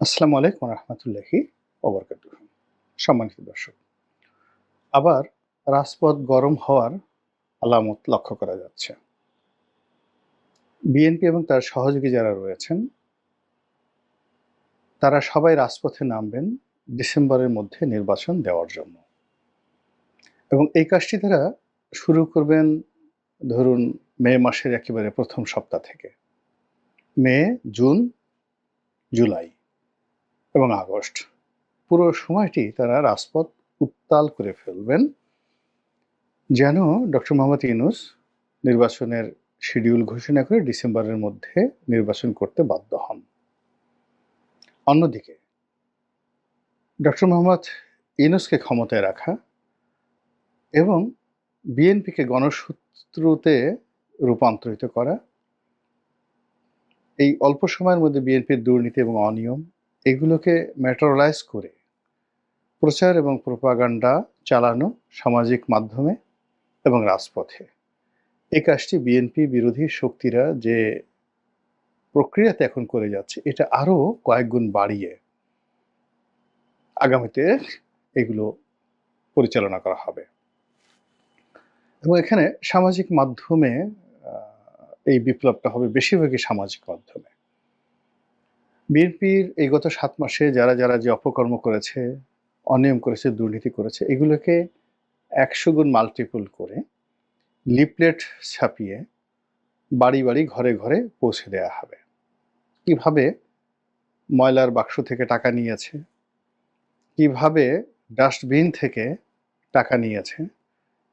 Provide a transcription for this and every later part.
আসসালামু আলাইকুম রহমতুল্লাহি সম্মানিত দর্শক, আবার রাজপথ গরম হওয়ার আলামত লক্ষ্য করা যাচ্ছে। বিএনপি এবং তার সহযোগী যারা রয়েছেন, তারা সবাই রাজপথে নামবেন ডিসেম্বরের মধ্যে নির্বাচন দেওয়ার জন্য। এবং এই কাজটি তারা শুরু করবেন ধরুন মে মাসের একেবারে প্রথম সপ্তাহ থেকে। মে, জুন, জুলাই। এবং আগস্ট। পুরো সময়টি তারা রাজপথ উত্তাল করে ফেলবেন। যেন ডক্টর মোহাম্মদ ইউনুস নির্বাচনের শিডিউল ঘোষণা করে ডিসেম্বরের মধ্যে নির্বাচন করতে বাধ্য হন। অন্যদিকে, ডক্টর মোহাম্মদ ইউনুসকে ক্ষমতায় রাখা এবং বিএনপিকে গণসূত্রতে রূপান্তরিত করা, এই অল্প সময়ের মধ্যে বিএনপির দুর্নীতি এবং অনিয়ম এগুলোকে ম্যাটারালাইজ করে প্রচার এবং প্রোপাগান্ডা চালানো সামাজিক মাধ্যমে এবং রাজপথে। এই কাজটি বিএনপি বিরোধী শক্তিরা যে প্রক্রিয়াতে এখন করে যাচ্ছে, এটা আরও কয়েক গুণ বাড়িয়ে আগামীতে এগুলো পরিচালনা করা হবে। এবং এখানে সামাজিক মাধ্যমে এই বিপ্লবটা হবে বেশিরভাগই সামাজিক মাধ্যমে। বিএনপির এই গত সাত মাসে যারা যারা যে অপকর্ম করেছে, অনিয়ম করেছে, দুর্নীতি করেছে, এগুলোকে একশো গুণ মাল্টিপল করে লিপলেট ছাপিয়ে বাড়ি বাড়ি, ঘরে ঘরে পৌঁছে দেওয়া হবে। কীভাবে ময়লার বাক্স থেকে টাকা নিয়েছে? কীভাবে ডাস্টবিন থেকে টাকা নিয়েছে?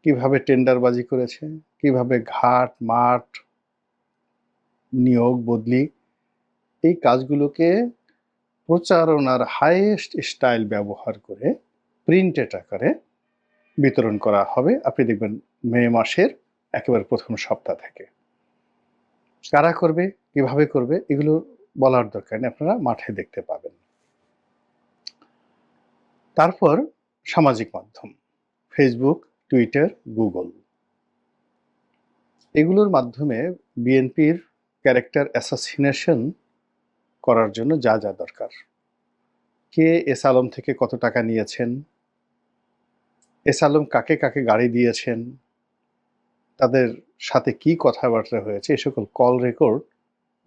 কীভাবে টেন্ডারবাজি করেছে? কীভাবে ঘাট, মাঠ নিয়োগ, বদলি এই কাজগুলোকে প্রচারণার হাইয়েস্ট স্টাইল ব্যবহার করে প্রিন্টেড আকারে বিতরণ করা হবে। আপনি দেখবেন মে মাসের একেবারে প্রথম সপ্তাহ থেকে। কারা করবে, কীভাবে করবে, এগুলো বলার দরকার নেই, আপনারা মাঠে দেখতে পাবেন। তারপর সামাজিক মাধ্যম ফেসবুক টুইটার গুগল এগুলোর মাধ্যমে বিএনপির ক্যারেক্টার অ্যাসাসিনেশন করার জন্য যা যা দরকার। কে এস আলম থেকে কত টাকা নিয়েছেন? এস আলম কাকে কাকে গাড়ি দিয়েছেন? তাদের সাথে কি কথাবার্তা হয়েছে? এ সকল কল রেকর্ড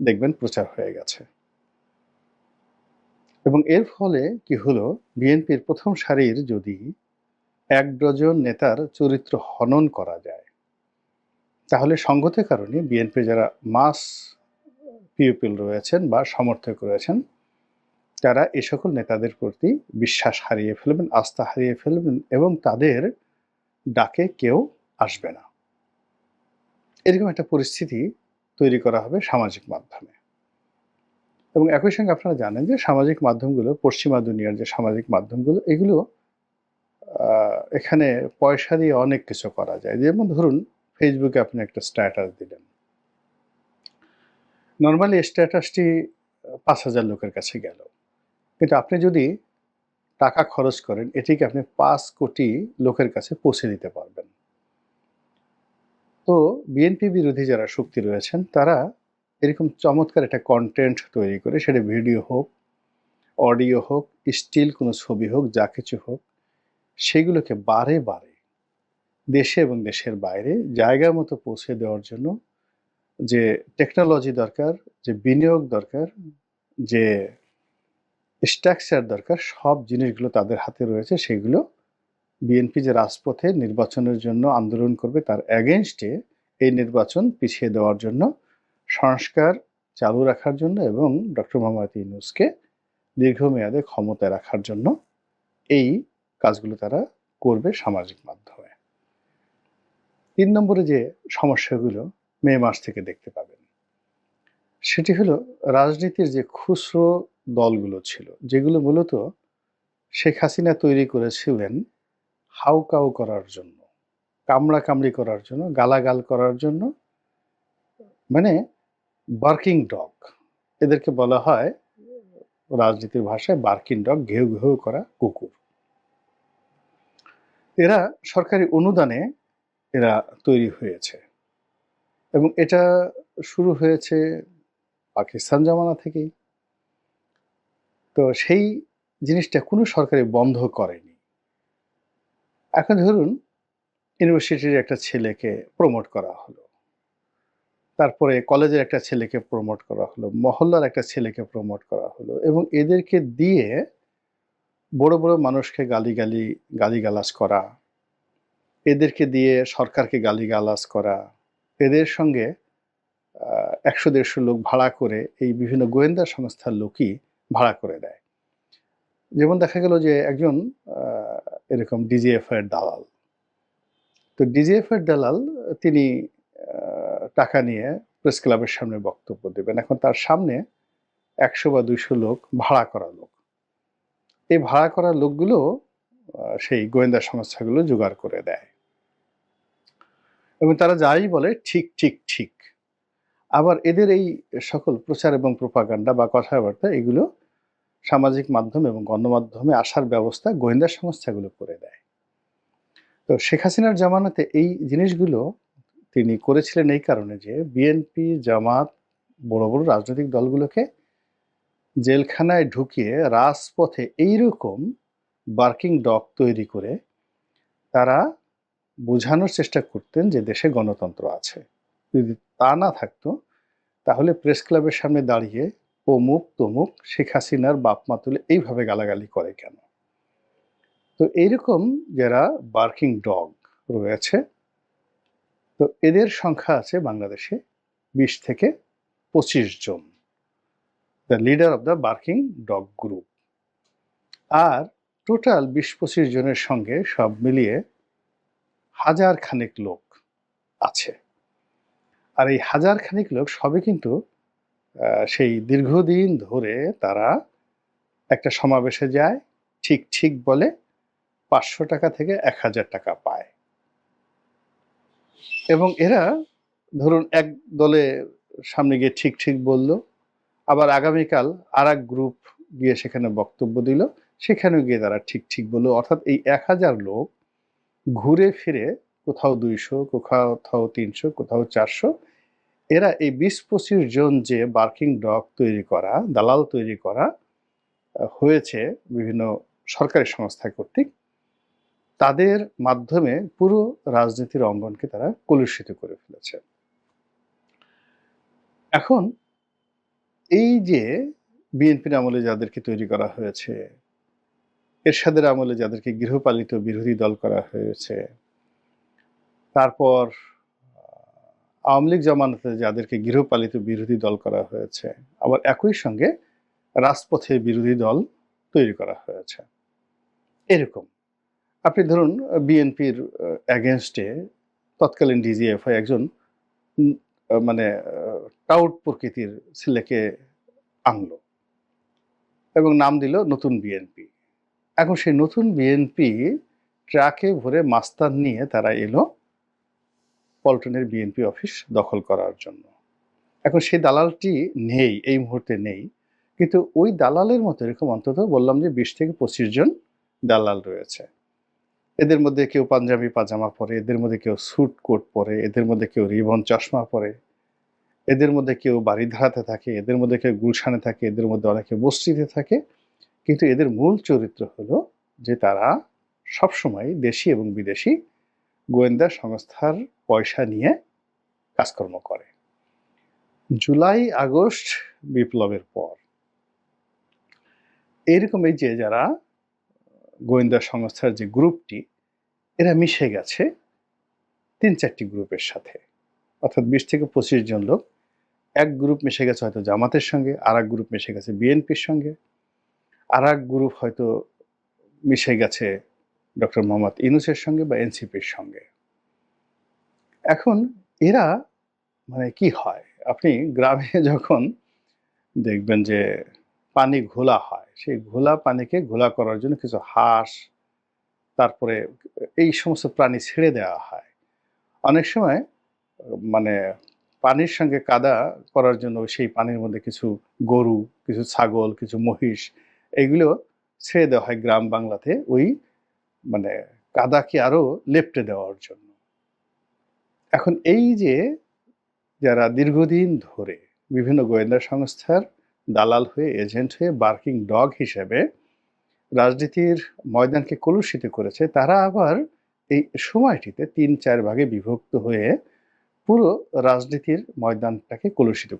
দেখবেন প্রচার হয়ে গেছে। এবং এর ফলে কি হলো? বিএনপির প্রথম সারির যদি এক ডজন নেতার চরিত্র হনন করা যায়, তাহলে সঙ্গতের কারণে বিএনপি যারা মাস পিউপিল রয়েছেন বা সমর্থক রয়েছেন, তারা এ সকল নেতাদের প্রতি বিশ্বাস হারিয়ে ফেলবেন, আস্থা হারিয়ে ফেলবেন এবং তাদের ডাকে কেউ আসবে না। এরকম একটা পরিস্থিতি তৈরি করা হবে সামাজিক মাধ্যমে। এবং একই সঙ্গে আপনারা জানেন যে সামাজিক মাধ্যমগুলো, পশ্চিমা দুনিয়ার যে সামাজিক মাধ্যমগুলো, এগুলো এখানে পয়সা দিয়ে অনেক কিছু করা যায়। যেমন ধরুন ফেসবুকে আপনি একটা স্ট্যাটাস দিলেন। নর্মালি স্ট্যাটাসটি পাঁচ হাজার লোকের কাছে গেল। কিন্তু আপনি যদি টাকা খরচ করেন, এটিকে আপনি পাঁচ কোটি লোকের কাছে পৌঁছে দিতে পারবেন। তো বিএনপি বিরোধী যারা শক্তি রয়েছেন, তারা এরকম চমৎকার একটা কন্টেন্ট তৈরি করে, সেটা ভিডিও হোক অডিও হোক স্টিল কোনো ছবি হোক, যা কিছু হোক, সেগুলোকে বারে বারে দেশে এবং দেশের বাইরে জায়গা মতো পৌঁছে দেওয়ার জন্য যে টেকনোলজি দরকার, যে বিনিয়োগ দরকার, যে স্ট্রাকচার দরকার, সব জিনিসগুলো তাদের হাতে রয়েছে, সেগুলো বিএনপি যে রাজপথে নির্বাচনের জন্য আন্দোলন করবে, তার অ্যাগেনস্টে এই নির্বাচন পিছিয়ে দেওয়ার জন্য সংস্কার চালু রাখার জন্য এবং ডক্টর মোহাম্মদ ইউনুসকে দীর্ঘমেয়াদে ক্ষমতায় রাখার জন্য এই কাজগুলো তারা করবে সামাজিক মাধ্যমে। তিন নম্বরে যে সমস্যাগুলো মে মাস থেকে দেখতে পাবেন। সেটি হলো রাজনীতির যে খুচরো দলগুলো ছিল, যেগুলো মূলত শেখ হাসিনা তৈরি করেছিলেন হাউ কাউ করার জন্য, কামড়া কামড়ি করার জন্য, গালাগাল করার জন্য মানে বার্কিং ডগ। এদেরকে বলা হয় রাজনীতির ভাষায় বার্কিং ডগ, ঘেউ ঘেউ করা কুকুর। এরা সরকারি অনুদানে এরা তৈরি হয়েছে। এবং এটা শুরু হয়েছে পাকিস্তান জামানা থেকেই। তো সেই জিনিসটা কোনো সরকারি বন্ধ করেনি। এখন ধরুন, ইউনিভার্সিটির একটা ছেলেকে প্রমোট করা হলো। তারপরে কলেজের একটা ছেলেকে প্রমোট করা হলো, মহল্লার একটা ছেলেকে প্রমোট করা হলো এবং এদেরকে দিয়ে বড় বড় মানুষকে গালিগালি, গালিগালাজ করা, এদেরকে দিয়ে সরকারকে গালিগালাজ করা এদের সঙ্গে একশো দেড়শো লোক ভাড়া করে এই বিভিন্ন গোয়েন্দা সংস্থার লোকই ভাড়া করে দেয়। যেমন দেখা গেল যে একজন এরকম ডিজিএফ এর দালাল। তো ডিজিএফ এর দালাল, তিনি টাকা নিয়ে প্রেস ক্লাবের সামনে বক্তব্য দেবেন। এখন তার সামনে একশো বা দুইশো লোক ভাড়া করা লোক। এই ভাড়া করা লোকগুলো সেই গোয়েন্দা সংস্থাগুলো জোগাড় করে দেয়। এবং তারা যাই বলে, ঠিক ঠিক ঠিক। আবার এদের এই সকল প্রচার এবং প্রপাগান্ডা বা কথাবার্তা, এগুলো সামাজিক মাধ্যম এবং গণমাধ্যমে আসার ব্যবস্থা গোয়েন্দা সংস্থাগুলো করে দেয়। তো শেখ হাসিনার জামানাতে এই জিনিসগুলো তিনি করেছিলেন এই কারণে যে বিএনপি জামাত, বড় বড় রাজনৈতিক দলগুলোকে জেলখানায় ঢুকিয়ে রাজপথে এইরকম বার্কিং ডগ তৈরি করে তারা বোঝানোর চেষ্টা করতেন যে দেশে গণতন্ত্র আছে। যদি তা না থাকতো, তাহলে প্রেস ক্লাবের সামনে দাঁড়িয়ে অমুক তমুক শেখ হাসিনার বাপ তুলে এইভাবে গালাগালি করে কেন? তো এইরকম যারা বার্কিং ডগ রয়েছে, তো এদের সংখ্যা আছে বাংলাদেশে বিশ থেকে পঁচিশ জন। The leader of the barking dog group R total বিশ পঁচিশ জনের সঙ্গে সব মিলিয়ে হাজার খানেক লোক আছে। আর এই হাজার খানিক লোক সবে কিন্তু সেই দীর্ঘদিন ধরে তারা একটা সমাবেশে যায়, ঠিক ঠিক বলে পাঁচশো টাকা থেকে এক হাজার টাকা পায়। এবং এরা ধরুন এক দলে সামনে গিয়ে ঠিক ঠিক বলল, আবার আগামীকাল আর এক গ্রুপ গিয়ে সেখানে বক্তব্য দিল, সেখানেও গিয়ে তারা ঠিক ঠিক বলল। অর্থাৎ এই এক হাজার লোক ঘুরে ফিরে কোথাও দুইশো, কোথাও তিনশো, কোথাও চারশো, এরা এই বিশ পঁচিশ জন যে বার্কিং ডগ তৈরি করা, দালাল তৈরি করা হয়েছে বিভিন্ন সরকারি সংস্থা কর্তৃক, তাদের মাধ্যমে পুরো রাজনীতির অঙ্গনকে তারা কলুষিত করে ফেলেছে। এখন এই যে বিএনপির আমলে যাদেরকে তৈরি করা হয়েছে এরশাদের আমলে যাদেরকে গৃহপালিত বিরোধী দল করা হয়েছে। তারপর আওয়ামী লীগ জামানাতে যাদেরকে গৃহপালিত বিরোধী দল করা হয়েছে, আবার একই সঙ্গে রাজপথে বিরোধী দল তৈরি করা হয়েছে। এরকম। আপনি ধরুন, বিএনপির অ্যাগেনস্টে তৎকালীন ডিজিএফআই একজন মানে টাউট প্রকৃতির ছেলেকে আনলো এবং নাম দিল নতুন বিএনপি। এখন সেই নতুন বিএনপি ট্রাকে ভরে মাস্তান নিয়ে তারা এলো পল্টনের বিএনপি অফিস দখল করার জন্য। এখন সেই দালালটি নেই, এই মুহূর্তে নেই। কিন্তু ওই দালালের মতো এরকম অন্তত বললাম যে বিশ থেকে পঁচিশ জন দালাল রয়েছে। এদের মধ্যে কেউ পাঞ্জাবি পাজামা পরে, এদের মধ্যে কেউ স্যুট কোট পরে, এদের মধ্যে কেউ রিবন চশমা পরে, এদের মধ্যে কেউ বাড়িধারাতে থাকে, এদের মধ্যে কেউ গুলশানে থাকে, এদের মধ্যে অনেকে বস্তিতে থাকে। কিন্তু এদের মূল চরিত্র হলো যে তারা সবসময় দেশি এবং বিদেশি গোয়েন্দা সংস্থার পয়সা নিয়ে কাজকর্ম করে। জুলাই, আগস্ট বিপ্লবের পর এইরকম এই যে যারা গোয়েন্দা সংস্থার যে গ্রুপটি, এরা মিশে গেছে তিন চারটি গ্রুপের সাথে। অর্থাৎ বিশ থেকে পঁচিশ জন লোক, এক গ্রুপ মিশে গেছে হয়তো জামাতের সঙ্গে আর এক গ্রুপ মিশে গেছে বিএনপির সঙ্গে। আর এক গ্রুপ হয়তো মিশে গেছে ডক্টর মোহাম্মদ ইনুসের সঙ্গে বা এনসিপির সঙ্গে। এখন এরা মানে কি হয়? আপনি গ্রামে যখন দেখবেন যে পানি ঘোলা হয়, সেই ঘোলা পানিকে ঘোলা করার জন্য কিছু হাঁস, তারপরে এই সমস্ত প্রাণী ছেড়ে দেওয়া হয়। অনেক সময় মানে পানির সঙ্গে কাদা করার জন্য সেই পানির মধ্যে কিছু গরু, কিছু ছাগল, কিছু মহিষ এগুলো ছেড়ে দেওয়া হয় গ্রাম বাংলাতে ওই মানে কাদাকে আরও লেপটে দেওয়ার জন্য। এখন এই যে যারা দীর্ঘদিন ধরে বিভিন্ন গোয়েন্দা সংস্থার দালাল হয়ে, এজেন্ট হয়ে, বার্কিং ডগ হিসেবে রাজনীতির ময়দানকে কলুষিত করেছে, তারা আবার এই সময়টিতে তিন চার ভাগে বিভক্ত হয়ে পুরো রাজনীতির ময়দানটাকে কলুষিত